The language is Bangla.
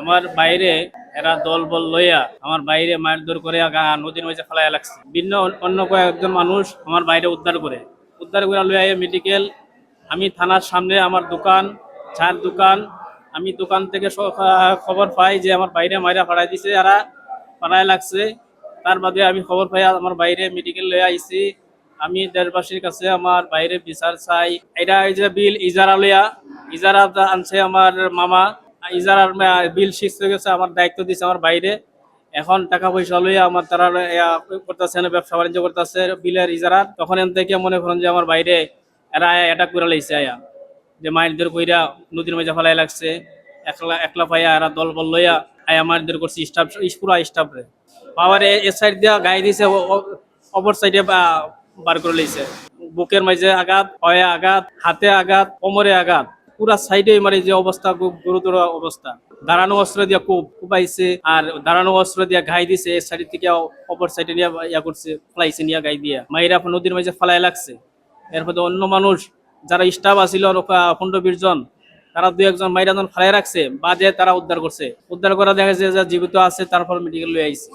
আমার বাইরে এরা দল বল লইয়া আমার বাইরে দৌড় করে নদীর মাঝে ফেলাইয়া লাগছে। ভিন্ন অন্য কয়েকজন মানুষ আমার বাইরে উদ্ধার করে। উদ্ধার করে লইয়া মেডিকেল আমি থানার সামনে আমার দোকান চার দোকান, আমি দোকান থেকে খবর পাই যে আমার বাইরে মাইরা ফাড়াই দিছে, এরা ফাড়াই লাগছে। তার বাদে আমি খবর পাই আমার বাইরে মেডিকেল লইয়া আইছি। আমি দেশবাসীর কাছে আমার বাইরে বিচার চাই। এটা যে বিল ইজারা লইয়া, ইজারা আনছে আমার মামা। ইজারার বিল শেষ হয়ে গেছে, আমার দায়িত্ব দিছে আমার বাইরে। এখন টাকা পয়সা লইয়া আমার তারা করতেছে না ব্যবসা বাণিজ্য করতেছে, বিলের ইজারার তখন এন থেকে মনে করেন যে আমার বাইরে এরা অ্যাটাক করে লাইছে আয়া। যে মাইরদের কইরা নদীর মাঝে ফেলাই লাগছে, একলা একলা পাইয়া এরা দল বল লইয়া আয়া মাইরদের করছে স্টাফ পুরা স্টাফ রে। পাওয়ারে এ সাইড দিয়া গায়ে দিছে অপর সাইডে বার করে লইছে। বুকের মাঝে আঘাত, পায়ে আঘাত, হাতে আঘাত, কোমরে আঘাত। পুরা সাইডে মানে যে অবস্থা, খুব গুরুতর অবস্থা। দাঁড়ানো অস্ত্র দিয়া খুব কুপাইছে আর দাঁড়ানো অস্ত্র দিয়া ঘাই দিছে এই সাইড থেকে অপর সাইডে নিয়ে ইয়া করছে, ফলাইছে নিয়ে গাই দিয়া। মাইরা নদীর মাঝে ফেলাই লাগছে। এরপরে অন্য মানুষ, যারা স্টাফ আছিল পনেরো বিশ জন, তারা দুই একজন মাইরা জন ফেলাই রাখছে, বাদে তারা উদ্ধার করছে। উদ্ধার করা দেখা যায় যে জীবিত আছে, তারপর মেডিকেল লয়ে আইছে।